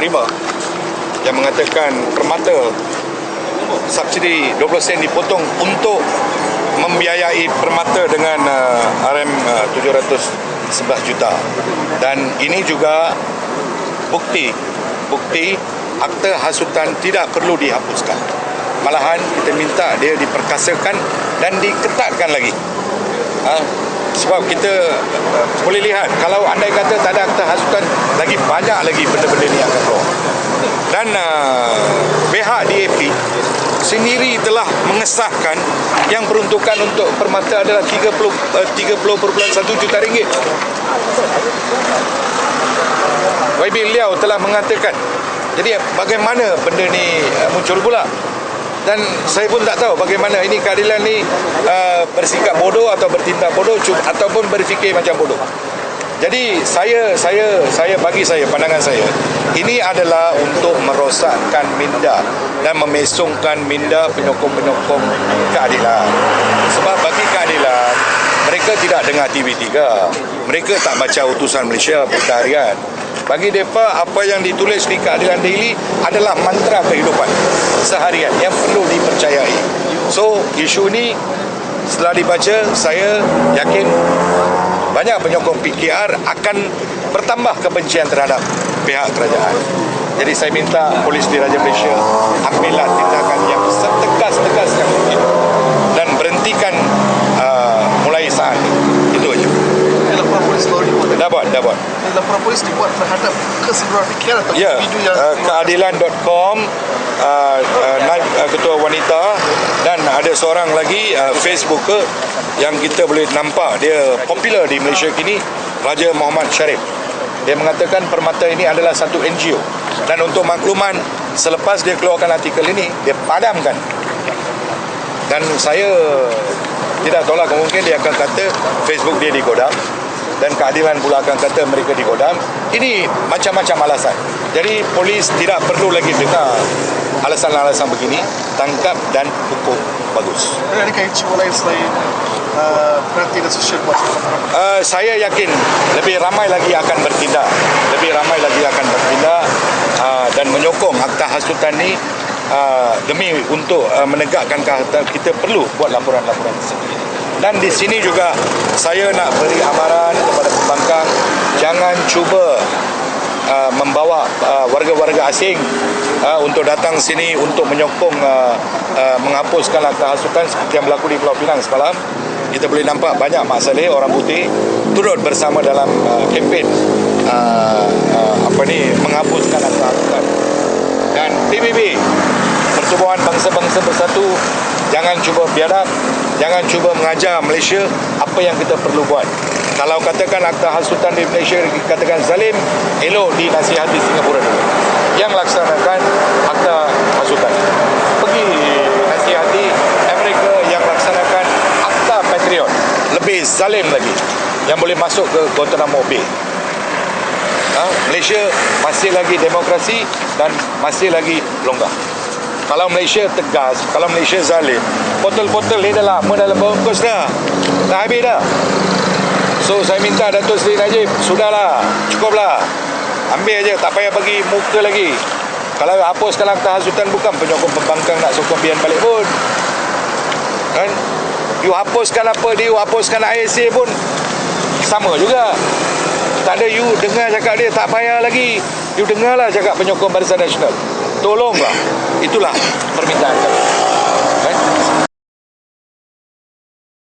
terima yang mengatakan permata subsidi 20 sen dipotong untuk membiayai permata dengan uh, RM uh, 711 juta. Dan ini juga bukti bukti akta hasutan tidak perlu dihapuskan. Malahan kita minta dia diperkasakan dan diketatkan lagi. Ha? Sebab kita uh, boleh lihat kalau andai kata tak ada akta hasutan lagi banyak lagi benda-benda ni akan keluar dan uh, pihak DAP sendiri telah mengesahkan yang peruntukan untuk permata adalah 30 uh, 30.1 juta ringgit. YB Liao telah mengatakan. Jadi bagaimana benda ni uh, muncul pula? Dan saya pun tak tahu bagaimana ini keadilan ni uh, bersikap bodoh atau bertindak bodoh ataupun berfikir macam bodoh. Jadi saya saya saya bagi saya pandangan saya ini adalah untuk merosakkan minda dan memesongkan minda penyokong-penyokong keadilan. Sebab bagi keadilan mereka tidak dengar TV3. Mereka tak baca utusan Malaysia berita harian. Bagi mereka apa yang ditulis di keadilan daily adalah mantra kehidupan seharian yang perlu dipercayai. So isu ini setelah dibaca saya yakin banyak penyokong PKR akan bertambah kebencian terhadap pihak kerajaan. Jadi saya minta polis di Raja Malaysia ambillah tindakan yang setegas-tegas yang mungkin dan berhentikan uh, mulai saat ini. Itu aja. Laporan polis baru dibuat. Laporan polis dibuat terhadap keseluruhan PKR atau Ya, individu yang uh, keadilan.com uh, uh, uh, ketua wanita dan ada seorang lagi uh, Facebooker yang kita boleh nampak. Dia popular di Malaysia kini Raja Muhammad Sharif. Dia mengatakan permata ini adalah satu NGO dan untuk makluman selepas dia keluarkan artikel ini dia padamkan. Dan saya tidak tahulah kemungkinan dia akan kata Facebook dia digodam dan keadilan pula akan kata mereka digodam. Ini macam-macam alasan. Jadi polis tidak perlu lagi dengar alasan-alasan begini. Tangkap dan hukum bagus. Adakah isu lain selain uh, perhatian dan sosial buat uh, saya yakin lebih ramai lagi akan bertindak. Lebih ramai lagi akan bertindak uh, dan menyokong akta hasutan ni uh, demi untuk uh, menegakkan kehormatan kita perlu buat laporan-laporan tersebut. Dan di sini juga saya nak beri amaran cuba uh, membawa uh, warga-warga asing uh, untuk datang sini untuk menyokong uh, uh, menghapuskan akta hasutan seperti yang berlaku di Pulau Pinang semalam. Kita boleh nampak banyak Mak Saleh orang putih turut bersama dalam uh, kempen uh, uh, apa ni menghapuskan akta hasutan. Dan PBB Pertubuhan Bangsa-Bangsa Bersatu jangan cuba biadab, jangan cuba mengajar Malaysia apa yang kita perlu buat. Kalau katakan akta hasutan di Malaysia katakan zalim, elok dinasihati Singapura dulu. Yang laksanakan akta hasutan. Pergi nasihati Amerika yang laksanakan akta Patriot. Lebih zalim lagi. Yang boleh masuk ke Guantanamo Bay. Ha? Malaysia masih lagi demokrasi dan masih lagi longgar. Kalau Malaysia tegas, kalau Malaysia zalim, botol-botol ni dah lama dalam bungkus dah. Dah habis dah. So saya minta Datuk Seri Najib, sudahlah, cukuplah. Ambil aja, tak payah bagi muka lagi. Kalau hapuskan akta hasutan bukan penyokong pembangkang nak sokong bian balik pun. Kan? You hapuskan apa dia, you hapuskan ISA pun sama juga. Tak ada you dengar cakap dia tak payah lagi. You dengarlah cakap penyokong Barisan Nasional. Tolonglah. Itulah permintaan kami.